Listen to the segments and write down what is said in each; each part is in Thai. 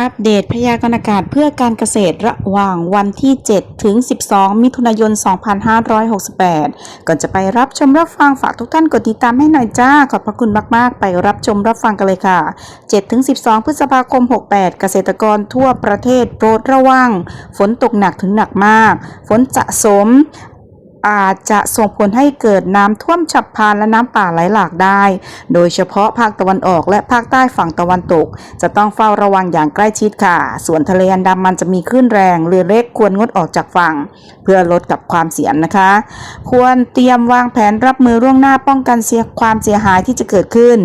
อัปเดตพยากรณ์อากาศเพื่อการเกษตรระหว่างวันที่ 7 ถึง 12 มิถุนายน 2568 ก่อนจะไปรับชมรับฟังฝากทุกท่านกดติดตามให้หน่อยจ้า ขอบพระคุณมากๆ ไปรับชมรับฟังกันเลยค่ะ 7 ถึง 12 พฤษภาคม 68 เกษตรกรทั่วประเทศโปรดระวัง ฝนตกหนักถึงหนักมาก ฝนสะสม อาจจะส่งผลให้เกิดน้ำท่วมฉับพลันและน้ำป่าไหลหลากได้ โดยเฉพาะภาคตะวันออกและภาคใต้ฝั่งตะวันตก จะต้องเฝ้าระวังอย่างใกล้ชิดค่ะ ส่วนทะเลอันดามันจะมีคลื่นแรง เรือเล็กควรงดออกจากฝั่ง เพื่อลดกับความเสี่ยงนะคะ ควรเตรียมวางแผนรับมือล่วงหน้าป้องกันเสียความเสียหายที่จะเกิดขึ้น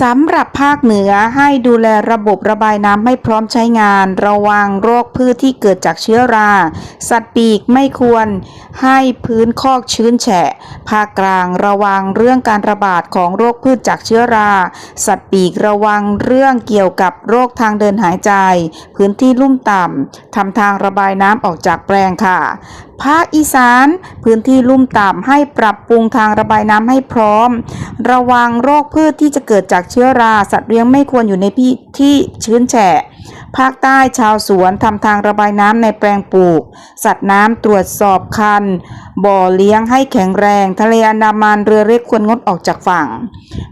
สำหรับภาคเหนือให้ดูแลระบบระบายน้ำให้พร้อมใช้งาน ระวังโรคพืชที่เกิดจากเชื้อรา สัตว์ปีกไม่ควรให้พื้นคอกชื้นแฉะ ภาคกลางระวังเรื่องการระบาดของโรคพืชจากเชื้อรา สัตว์ปีกระวังเรื่องเกี่ยวกับโรคทางเดินหายใจ พื้นที่ลุ่มต่ำทำทางระบายน้ำออกจากแปลงค่ะ ภาคอีสาน พื้นที่ลุ่มต่ำให้ปรับปรุงทางระบายน้ำให้พร้อม ระวังโรคพืชที่จะเกิดจากเชื้อราสัตว์เลี้ยงไม่ควรอยู่ในที่ที่ชื้นแฉะ ภาคใต้ชาวสวนทำทางระบายน้ำในแปลงปลูก สัตว์น้ำตรวจสอบคัน บ่อเลี้ยงให้แข็งแรง ทะเลอันดามันเรือเล็กควรงดออกจากฝั่ง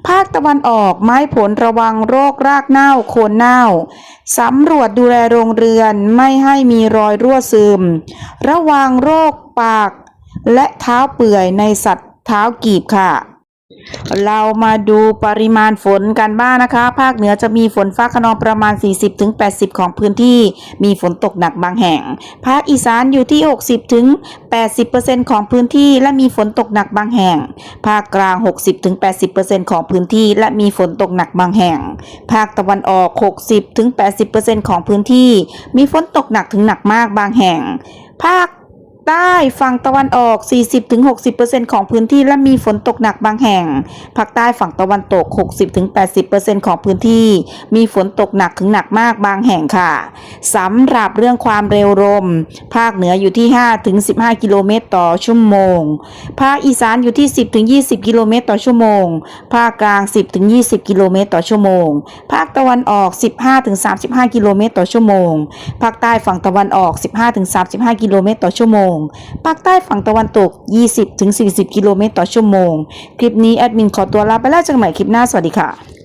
ภาคตะวันออกไม้ผลระวังโรครากเน่าโคนเน่า สำรวจดูแลโรงเรือนไม่ให้มีรอยรั่วซึม ระวังโรคปาก และเท้าเปื่อยในสัตว์เท้ากีบค่ะ เรามาดูปริมาณฝนกันบ้างนะคะ ภาคเหนือจะมีฝนฟ้าขนองประมาณ 40-80 ของพื้นที่ มีฝนตกหนักบางแห่ง ภาคอีสานอยู่ที่ 60-80%ของพื้นที่และมีฝนตกหนักบางแห่ง ภาคกลาง 60-80%ของพื้นที่และมีฝนตกหนักบางแห่ง ภาคตะวันออก 60-80%ของพื้นที่ มีฝนตกหนักถึงหนักมากบางแห่ง ภาค ใต้ฝั่งตะวันออก 40-60%ของพื้นที่และมีฝนตกหนักบางแห่ง ภาคใต้ฝั่งตะวันตก 60-80%ของพื้นที่ มีฝนตกหนักถึงหนักมากบางแห่งค่ะ สำหรับเรื่องความเร็วลม ภาคเหนืออยู่ที่ 5-15 กิโลเมตรต่อชั่วโมง ภาคอีสานอยู่ที่ 10-20 กิโลเมตรต่อชั่วโมง ภาคกลาง 10-20 กิโลเมตรต่อชั่วโมง ภาคตะวันออก 15-35 กิโลเมตรต่อชั่วโมง ภาคใต้ฝั่งตะวันออก 15-35 กิโลเมตรต่อชั่วโมง ภาคใต้ฝั่งตะวันตก 20-40 กิโลเมตรต่อชั่วโมง คลิปนี้แอดมินขอตัวลาไปแล้วเจอกันใหม่คลิปหน้า สวัสดีค่ะ